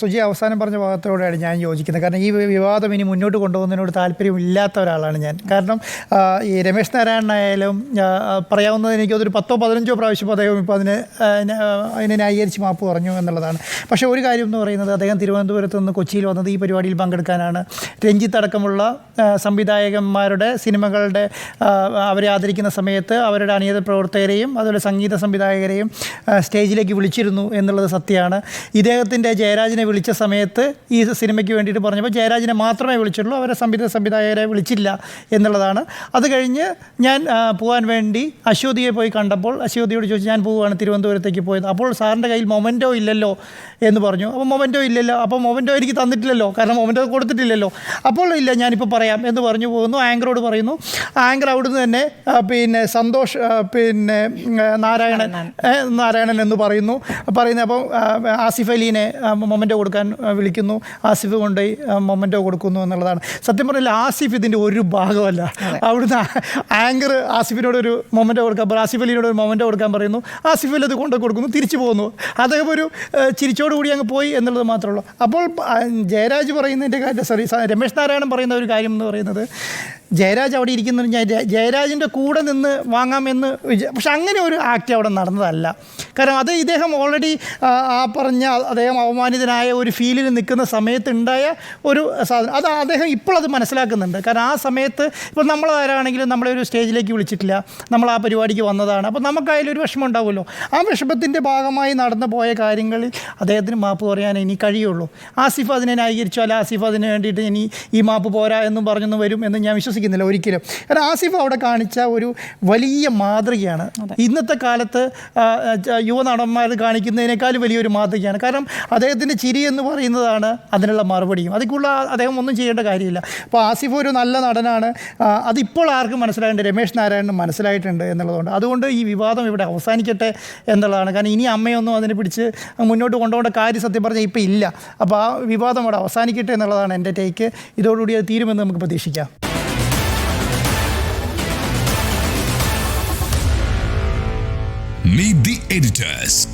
സുജി അവസാനം പറഞ്ഞ ഭാഗത്തോടെയാണ് ഞാൻ യോജിക്കുന്നത്. കാരണം ഈ വിവാദം ഇനി മുന്നോട്ട് കൊണ്ടുപോകുന്നതിനോട് താല്പര്യമില്ലാത്ത ഒരാളാണ് ഞാൻ. കാരണം ഈ രമേശ് നാരായണനായാലും പറയാവുന്നത് എനിക്ക് അതൊരു പത്തോ പതിനഞ്ചോ പ്രാവശ്യം അദ്ദേഹം ഇപ്പോൾ അതിന് അതിനെ ന്യായീകരിച്ച് മാപ്പ് പറഞ്ഞു എന്നുള്ളതാണ്. പക്ഷേ ഒരു കാര്യം എന്ന് പറയുന്നത് അദ്ദേഹം തിരുവനന്തപുരത്ത് നിന്ന് കൊച്ചിയിൽ വന്നത് ഈ പരിപാടിയിൽ പങ്കെടുക്കാനാണ്. രഞ്ജിത്ത് അടക്കമുള്ള ആ, സംവിധായകന്മാരുടെ സിനിമകളുടെ അവരെ ആദരിക്കുന്ന സമയത്ത് അവരുടെ അണിയത പ്രവർത്തകരെയും അതുപോലെ സംഗീത സംവിധായകരെയും സ്റ്റേജിലേക്ക് വിളിച്ചിരുന്നു എന്നുള്ളത് സത്യമാണ്. ഇദ്ദേഹത്തിന്റെ ജയരാജിനെ വിളിച്ച സമയത്ത് ഈ സിനിമയ്ക്ക് വേണ്ടിയിട്ട് പറഞ്ഞപ്പോൾ ജയരാജിനെ മാത്രമേ വിളിച്ചിട്ടുള്ളൂ അവരെ സംഗീത സംവിധായകരെ വിളിച്ചില്ല എന്നുള്ളതാണ്. അത് കഴിഞ്ഞ് ഞാൻ പോകാൻ വേണ്ടി അശ്വതിയെ പോയി കണ്ടപ്പോൾ അശ്വതിയോട് ചോദിച്ചു ഞാൻ പോവുകയാണ് തിരുവനന്തപുരത്തേക്ക് പോയത്. അപ്പോൾ സാറിന്റെ കയ്യിൽ മൊമെന്റോ ഇല്ലല്ലോ എന്ന് പറഞ്ഞു. അപ്പോൾ മൊമെന്റോ ഇല്ലല്ലോ. അപ്പോൾ മൊമെന്റോ എനിക്ക് തന്നിട്ടില്ലല്ലോ. കാരണം മൊമെന്റോ കൊടുത്തിട്ടില്ലല്ലോ. അപ്പോൾ ഇല്ല ഞാനിപ്പോൾ പറയാം. എന്ന് പറഞ്ഞു പോകുന്നു. ആങ്കറോട് പറയുന്നു. ആങ്കർ അവിടുന്ന് തന്നെ പിന്നെ സന്തോഷ് പിന്നെ നാരായണൻ നാരായണൻ. എന്ന് പറയുന്നു. പറയുന്ന അപ്പോൾ ആസിഫ് അലീനെ മൊമന്റോ കൊടുക്കാൻ വിളിക്കുന്നു. ആസിഫ് കൊണ്ടുപോയി മൊമന്റോ കൊടുക്കുന്നു എന്നുള്ളതാണ്. സത്യം പറഞ്ഞാൽ ആസിഫ് ഇതിന്റെ ഒരു ഭാഗമല്ല. അവിടുന്ന് ആങ്കർ ആസിഫിനോട് ഒരു മൊമന്റോ കൊടുക്കാൻ പറയും ആസിഫ് അലീനോട് ഒരു മൊമന്റോ കൊടുക്കാൻ പറയുന്നു. ആസിഫ് അലി അത് കൊണ്ടു കൊടുക്കുന്നു തിരിച്ചു പോകുന്നു. അദ്ദേഹം ഒരു ചിരിച്ചോടുകൂടി അങ്ങ് പോയി എന്നുള്ളത് മാത്രമേ ഉള്ളൂ. അപ്പോൾ ജയരാജ് പറയുന്നതിന്റെ കാര്യം സോറി രമേശ് നാരായണൻ പറയുന്ന ഒരു കാര്യം എന്ന് പറയുന്നത്. ജയരാജ് അവിടെ ഇരിക്കുന്ന. ജയരാജിന്റെ കൂടെ നിന്ന് വാങ്ങാമെന്ന് വിചാ പക്ഷെ അങ്ങനെ ഒരു ആക്ട് അവിടെ നടന്നതല്ല. കാരണം അത് ഇദ്ദേഹം ഓൾറെഡി ആ പറഞ്ഞ അദ്ദേഹം അവമാനിതനായ ഒരു ഫീലിൽ നിൽക്കുന്ന സമയത്തുണ്ടായ ഒരു സാധനം. അത് അദ്ദേഹം ഇപ്പോൾ അത് മനസ്സിലാക്കുന്നുണ്ട്. കാരണം ആ സമയത്ത് ഇപ്പോൾ നമ്മൾ ആരാണെങ്കിലും നമ്മളെ ഒരു സ്റ്റേജിലേക്ക് വിളിച്ചിട്ടില്ല. നമ്മൾ ആ പരിപാടിക്ക് വന്നതാണ്. അപ്പോൾ നമുക്കതിലൊരു ഒരു വിഷമം ഉണ്ടാവുമല്ലോ. ആ വിഷമത്തിന്റെ ഭാഗമായി നടന്നു പോയ കാര്യങ്ങളിൽ അദ്ദേഹത്തിന് മാപ്പ് പറയാൻ ഇനി കഴിയുള്ളൂ. ആസിഫ് അതിനെ ന്യായീകരിച്ചു അല്ല ആസിഫ് അതിന് വേണ്ടിയിട്ട് ഇനി ഈ മാപ്പ് പോരാ എന്നും പറഞ്ഞൊന്നും വരും എന്ന് ഞാൻ വിശ്വസിക്കുന്നില്ല ഒരിക്കലും. കാരണം ആസിഫ് അവിടെ കാണിച്ച ഒരു വലിയ മാതൃകയാണ്. ഇന്നത്തെ കാലത്ത് ആ, നടന്മാർ കാണിക്കുന്നതിനേക്കാൾ വലിയൊരു മാതൃകയാണ്. കാരണം അദ്ദേഹത്തിന്റെ ചിരി എന്ന് പറയുന്നതാണ് അതിനുള്ള മറുപടിയും. അതിക്കുള്ള അദ്ദേഹം ഒന്നും ചെയ്യേണ്ട കാര്യമില്ല. അപ്പോൾ ആസിഫ് ഒരു നല്ല നടനാണ്. അതിപ്പോൾ ആർക്കും മനസ്സിലായിട്ടുണ്ട് രമേശ് നാരായണനും മനസ്സിലായിട്ടുണ്ട് എന്നുള്ളതുകൊണ്ട്. അതുകൊണ്ട് ഈ വിവാദം ഇവിടെ അവസാനിക്കട്ടെ എന്നുള്ളതാണ്. കാരണം ഇനി അമ്മയൊന്നും അതിനെ പിടിച്ച് മുന്നോട്ട് കൊണ്ടുപോകേണ്ട കാര്യം സത്യം പറഞ്ഞാൽ ഇപ്പോൾ ഇല്ല. അപ്പോൾ ആ വിവാദം അവിടെ അവസാനിക്കട്ടെ എന്നുള്ളതാണ് എന്റെ ടേക്ക്. ഇതോടുകൂടി അത് തീരുമെന്ന് നമുക്ക് പ്രതീക്ഷിക്കാം. Meet the editors.